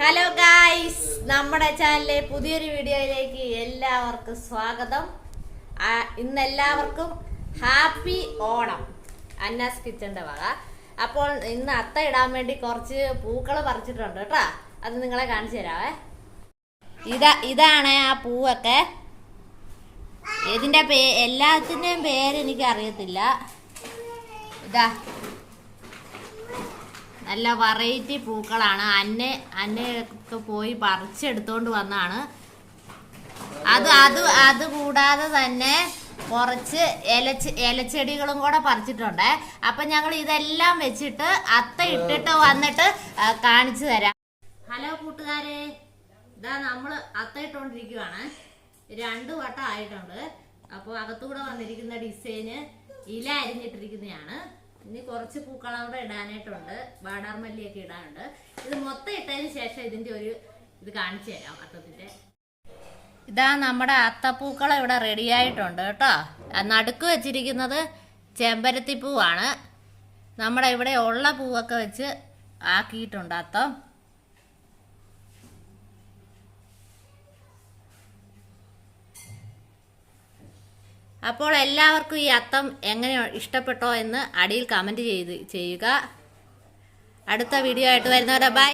Hello guys നമ്മുടെ ചാനലിലെ പുതിയൊരു വീഡിയോയിലേക്ക് എല്ലാവർക്കും സ്വാഗതം. ഇന്ന് എല്ലാവർക്കും ഹാപ്പി ഓണം. അന്നാസ് കിച്ചന്റെ വക. അപ്പോൾ ഇന്ന് അത്ത ഇടാൻ വേണ്ടി കുറച്ച് പൂക്കൾ പറിച്ചിട്ടുണ്ട് കേട്ടോ. അത് നിങ്ങളെ കാണിച്ചു തരാവേ. ഇതാ ഇതാണ് ആ പൂവൊക്കെ. ഇതിന്റെ പേ എല്ലാത്തിന്റെയും പേര് എനിക്ക് അറിയത്തില്ല ഇതാ നല്ല വെറൈറ്റി പൂക്കളാണ്. അന്നെ അന്നയൊക്കെ പോയി പറിച്ചെടുത്തോണ്ട് വന്നാണ്. അത് അത് അത് കൂടാതെ തന്നെ കുറച്ച് ഇലച്ച് ഇലച്ചെടികളും കൂടെ പറിച്ചിട്ടുണ്ട്. അപ്പൊ ഞങ്ങൾ ഇതെല്ലാം വെച്ചിട്ട് അത്ത ഇട്ടിട്ട് വന്നിട്ട് കാണിച്ചു തരാം. ഹലോ കൂട്ടുകാരെ. ഇതാ നമ്മൾ അത്ത ഇട്ടോണ്ടിരിക്കുവാണ്. രണ്ടു വട്ടം ആയിട്ടുണ്ട്. അപ്പോൾ അകത്തുകൂടെ വന്നിരിക്കുന്ന ഡിസൈന് ഇല അരിഞ്ഞിട്ടിരിക്കുന്നതാണ്. ഇനി കുറച്ച് പൂക്കളം കൂടെ ഇടാനായിട്ടുണ്ട്. വാടാർമല്ലിയൊക്കെ ഇടാനുണ്ട്. ഇത് മൊത്തം ഇട്ടതിന് ശേഷം ഇതിന്റെ ഒരു ഇത് കാണിച്ചു തരാം അത്തത്തിന്റെ. ഇതാ നമ്മുടെ അത്തപ്പൂക്കളം ഇവിടെ റെഡി ആയിട്ടുണ്ട് കേട്ടോ. നടുക്ക് വെച്ചിരിക്കുന്നത് ചെമ്പരത്തി പൂവാണ് നമ്മുടെ ഇവിടെ ഉള്ള പൂവൊക്കെ വെച്ച് ആക്കിയിട്ടുണ്ട് അത്തം അപ്പോൾ എല്ലാവർക്കും ഈ അത്തം എങ്ങനെ ഇഷ്ടപ്പെട്ടോ എന്ന് അടിയിൽ കമന്റ് ചെയ്ത് ചെയ്യുക. അടുത്ത വീഡിയോ ആയിട്ട് വരുന്നവരെ ബൈ